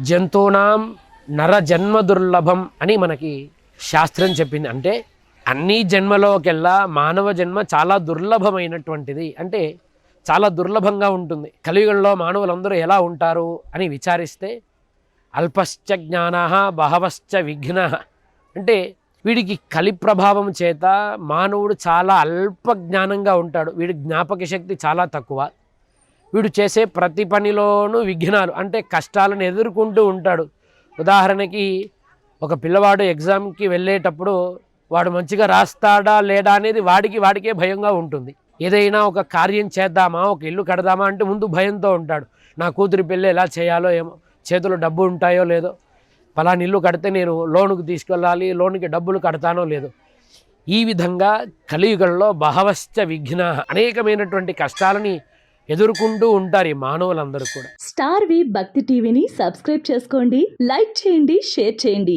జంతువునాం నర జన్మ దుర్లభం అని మనకి శాస్త్రం చెప్పింది. అంటే అన్ని జన్మలోకెల్లా మానవ జన్మ చాలా దుర్లభమైనటువంటిది. అంటే చాలా దుర్లభంగా ఉంటుంది. కలియుగంలో మానవులందరూ ఎలా ఉంటారు అని విచారిస్తే అల్పశ్చ జ్ఞాన బహవశ్చ విఘ్న. అంటే వీడికి కలి ప్రభావం చేత మానవుడు చాలా అల్ప జ్ఞానంగా ఉంటాడు. వీడి జ్ఞాపక శక్తి చాలా తక్కువ. వీడు చేసే ప్రతి పనిలోనూ విఘ్నాలు అంటే కష్టాలను ఎదుర్కొంటూ ఉంటాడు. ఉదాహరణకి ఒక పిల్లవాడు ఎగ్జామ్కి వెళ్ళేటప్పుడు వాడు మంచిగా రాస్తాడా లేడా అనేది వాడికి వాడికే భయంగా ఉంటుంది. ఏదైనా ఒక కార్యం చేద్దామా ఒక ఇల్లు కడదామా అంటే ముందు భయంతో ఉంటాడు. నా కూతురి పెళ్ళి ఎలా చేయాలో ఏమో చేతిలో డబ్బు ఉంటాయో లేదో పలాని ఇల్లు కడితే నేను లోనుకు తీసుకెళ్ళాలి లోనుకి డబ్బులు కడతానో లేదో. ఈ విధంగా కలియుగంలో బహవశ్చ విఘ్న అనేకమైనటువంటి కష్టాలని ఎదుర్కొంటూ ఉంటారు ఈ మానవులందరూ కూడా. స్టార్ వి భక్తి టీవీని సబ్స్క్రైబ్ చేసుకోండి లైక్ చేయండి షేర్ చేయండి.